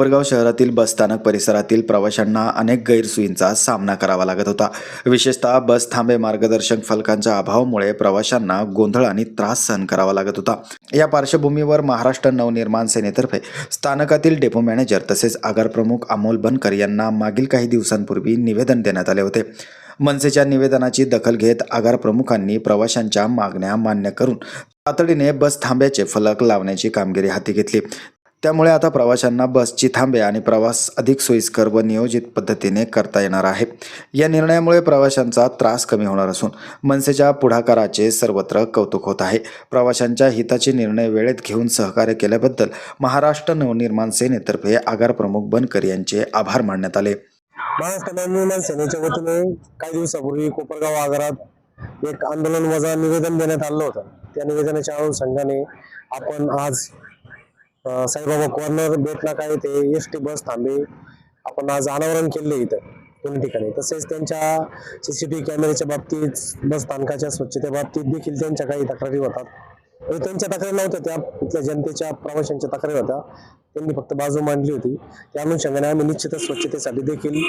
कोपरगाव शहरातील बसस्थानक परिसरातील प्रवाशांना अनेक गैरसोयींचा सामना करावा लागत होता. विशेषतः बस थांबे मार्गदर्शक फलकांच्या अभावामुळे प्रवाशांना गोंधळ आणि त्रास सहन करावा लागत होता. या पार्श्वभूमीवर महाराष्ट्र नवनिर्माण सेनेतर्फे स्थानकातील डेपो मॅनेजर तसेच आगार प्रमुख अमोल बनकर यांना मागील काही दिवसांपूर्वी निवेदन देण्यात आले होते. मनसेच्या निवेदनाची दखल घेत आगार प्रमुखांनी प्रवाशांच्या मागण्या मान्य करून तातडीने बस थांब्याचे फलक लावण्याची कामगिरी हाती घेतली. त्यामुळे आता प्रवाशांना बसची थांबे आणि प्रवास अधिक सोयीस्कर व नियोजित पद्धतीने करता येणार आहे. या निर्णयामुळे प्रवाशांचा त्रास कमी होणार असून मनसेच्या पुढाकाराचे सर्वत्र कौतुक होत आहे. प्रवाशांच्या हिताचे निर्णय वेळेत घेऊन सहकार्य केल्याबद्दल महाराष्ट्र नवनिर्माण सेनेतर्फे आगार प्रमुख बनकर यांचे आभार मानण्यात आले. महाराष्ट्र नवनिर्माण सेनेच्या वतीने काही दिवसापूर्वी कोपरगाव आगारात एक आंदोलन वजा निवेदन देण्यात आलं होतं. त्या निवेदनाच्या अनुषंगाने आपण आज साईबाबा कॉर्नर बेटला काय ते एस टी बस थांबे आपण आज अनावरण केले इथं दोन्ही ठिकाणी. तसेच त्यांच्या सीसीटीव्ही कॅमेऱ्याच्या बाबतीत बस स्थानकाच्या स्वच्छतेबाबतीत देखील त्यांच्या काही तक्रारी होतात. म्हणजे त्यांच्या तक्रारी नव्हत्या त्या इथल्या जनतेच्या प्रवाशांच्या तक्रारी होत्या. त्यांनी फक्त बाजू मांडली होती. त्या अनुषंगाने आम्ही निश्चितच स्वच्छतेसाठी देखील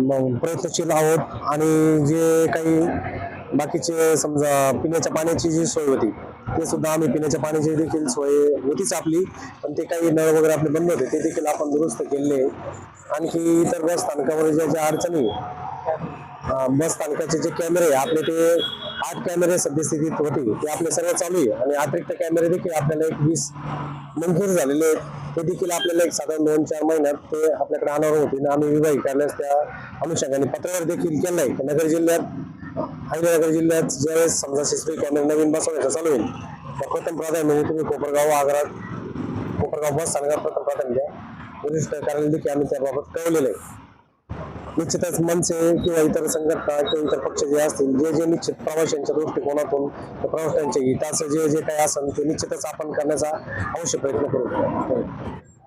मग प्रयत्नशील आहोत. आणि जे काही बाकीचे समजा पिण्याच्या पाण्याची जी सोय होती ते सुद्धा आम्ही पिण्याच्या पाण्याची देखील सोय होतीच आपली. पण ते काही नळ वगैरे आपले बंद होते ते देखील आपण दुरुस्त केले. आणखी इतर बस स्थानकावर ज्या ज्या अडचणी बस स्थानकाचे जे कॅमेरे आहे, आपले ते आठ कॅमेरे सद्यस्थितीत होते ते आपले सर्व चालू आहे. आणि अतिरिक्त कॅमेरे देखील आपल्याला एक वीस मंजूर झालेले आहेत. ते देखील आपल्याला एक साधारण दोन चार महिन्यात ते आपल्याकडे आणावर होते. आणि आम्ही विभाग करण्यास त्या अनुषंगाने पत्रावर देखील केलं आहे नगर जिल्ह्यात अहिल्यानगर जिल्ह्यात ज्यावेळेस समजा शिस्त्री कॅमेरे नवीन बसवण्याचं चालू होईल तर प्रथम प्राधान्य म्हणजे तुम्ही कोपरगाव आग्रा कोपरगाव बस स्थानकात प्रथम प्राधान्य द्या. पोलीस कार्यालय देखील आम्ही त्याबाबत कळवलेलं आहे. निश्चितच मनसे किंवा इतर संघटना किंवा इतर पक्ष जे असतील जे जे निश्चित प्रवाशांच्या दृष्टिकोनातून प्रवाशांच्या हिताचं जे जे काही असेल ते निश्चितच आपण करण्याचा अवश्य प्रयत्न करू.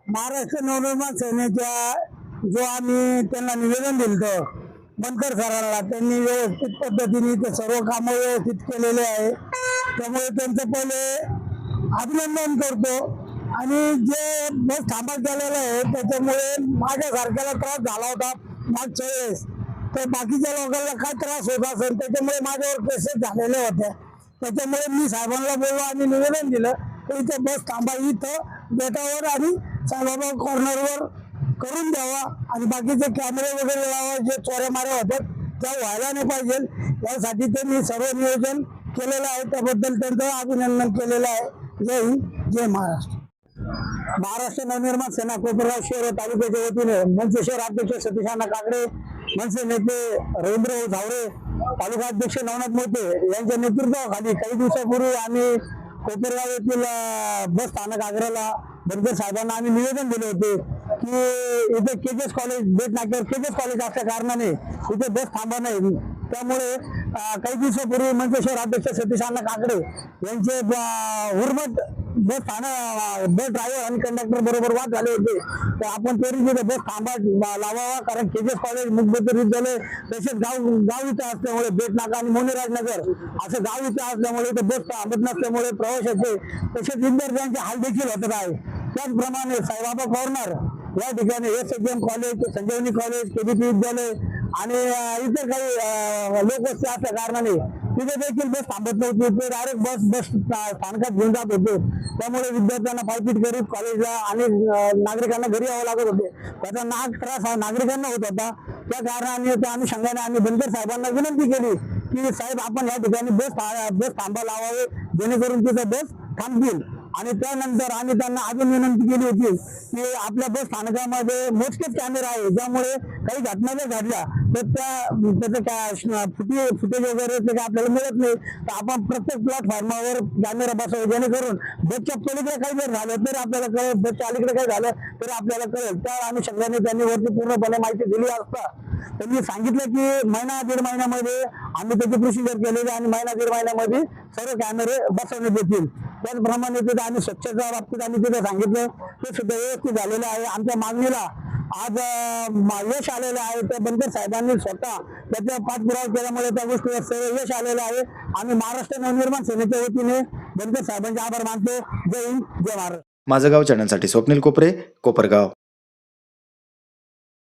महाराष्ट्र नवनिर्माण सेनेच्या जो आम्ही त्यांना निवेदन दिलं बनकर सरांना त्यांनी व्यवस्थित पद्धतीने ते सर्व कामं व्यवस्थित केलेले आहे. त्यामुळे त्यांचं पहिले अभिनंदन करतो. आणि जे बस थांबत झालेलं आहे त्याच्यामुळे माझ्या सारख्याला त्रास झाला होता मागच्या वेळेस. तर बाकीच्या लोकांना काय त्रास होत असेल त्याच्यामुळे माझ्यावर केसेस झालेल्या होत्या त्याच्यामुळे मी साहेबांना बोललो आणि निवेदन दिलं की इथे बस थांबा. इथं बेटावर आणि साईबाबा कॉर्नरवर करून द्यावा आणि बाकीचे कॅमेरे वगैरे लावा जे चोऱ्या माऱ्या त्या व्हायला नाही पाहिजे. यासाठी त्यांनी सर्व नियोजन केलेलं आहे. त्याबद्दल त्यांचं अभिनंदन केलेलं आहे. जय हिंद जय महाराष्ट्र. महाराष्ट्र नवनिर्माण सेना कोपरगाव शहर व तालुक्याच्या वतीने मनसे शहर अध्यक्ष सतीशाना काकडे मनसे नेते रवींद्र झावरे तालुका अध्यक्ष नवनाथ मोते यांच्या नेतृत्वाखाली काही दिवसापूर्वी आम्ही कोपरगाव येथील बस स्थानक आग्र्याला बनकर साहेबांना आम्ही निवेदन दिले होते. की इथे के जे कॉलेज बेट नाक्यावर एस कॉलेज असल्या कारणाने इथे बस थांबा नाही. त्यामुळे काही दिवसापूर्वी मनसे शहर अध्यक्ष सतीश अण्णा काकडे यांचे अं, हुरमट बस बस ड्रायव्हर आणि कंडक्टर बरोबर वाद झाले होते. तर आपण तरी तिथे बस थांबा लावावा. कारण के जे कॉलेज मुखबद्ध विद्यालय तसेच गाव गाव इथं असल्यामुळे बेट नाका आणि मोनीराजनगर असं गाव इथं असल्यामुळे इथे बस थांबत नसल्यामुळे प्रवाशाचे तसेच विद्यार्थ्यांचे हाल देखील होत आहे. त्याचप्रमाणे साईबाबा कॉर्नर या ठिकाणी S H M college Sanjivani college KBP Vidyalaya आणि इतर काही लोक लोकवस्ती असल्या कारणाने तिथे देखील बस थांबत नव्हती. ते डायरेक्ट बस बस स्थानकात घेऊन जात होते. त्यामुळे विद्यार्थ्यांना पायपीट करीत कॉलेजला आणि नागरिकांना घरी यावं लागत होते. त्याचा नाग त्रास हा नागरिकांना होत होता. त्या कारणाने त्या अनुषंगाने आम्ही बनकर साहेबांना विनंती केली की साहेब आपण या ठिकाणी बस बस थांबा लावावे जेणेकरून तिथं बस थांबतील. आणि त्यानंतर आम्ही त्यांना अजून विनंती केली होती की आपल्या बस स्थानकामध्ये मोजकेच कॅमेरा आहे. ज्यामुळे काही घटना जर घडल्या तर त्या त्याचं काय फुटे फुटेज वगैरे ते काय आपल्याला मिळत नाही. तर आपण प्रत्येक प्लॅटफॉर्मावर कॅमेरा बसवावे जेणेकरून बसच्या पलीकडे काही जर झालं तर आपल्याला कळेल. बसच्या अलीकडे काही झालं तर आपल्याला कळेल. त्या अनुषंगाने त्यांनी वरती पूर्णपणे माहिती दिली असता. त्यांनी सांगितलं की महिना दीड महिन्यामध्ये आम्ही त्याची प्रोसिजर केलेली आणि महिना दीड महिन्यामध्ये सर्व कॅमेरे बसवण्यात येतील. त्याचप्रमाणे तिथे आम्ही स्वच्छता बाबतीत आम्ही तिथे सांगितलं ते सुद्धा व्यवस्थित झालेलं आहे. आमच्या मागणीला आज यश आलेलं आहे. त्या बनकर साहेबांनी स्वतः त्याचा पाठपुरावा केल्यामुळे त्या गोष्टीवर सर्व यश आलेलं आहे. आम्ही महाराष्ट्र नवनिर्माण सेनेच्या वतीने बनकर साहेबांचे आभार मानतो. जय हिंद जय महाराष्ट्र माझं गाव चॅनलसाठी स्वप्नील कोपरे कोपरगाव.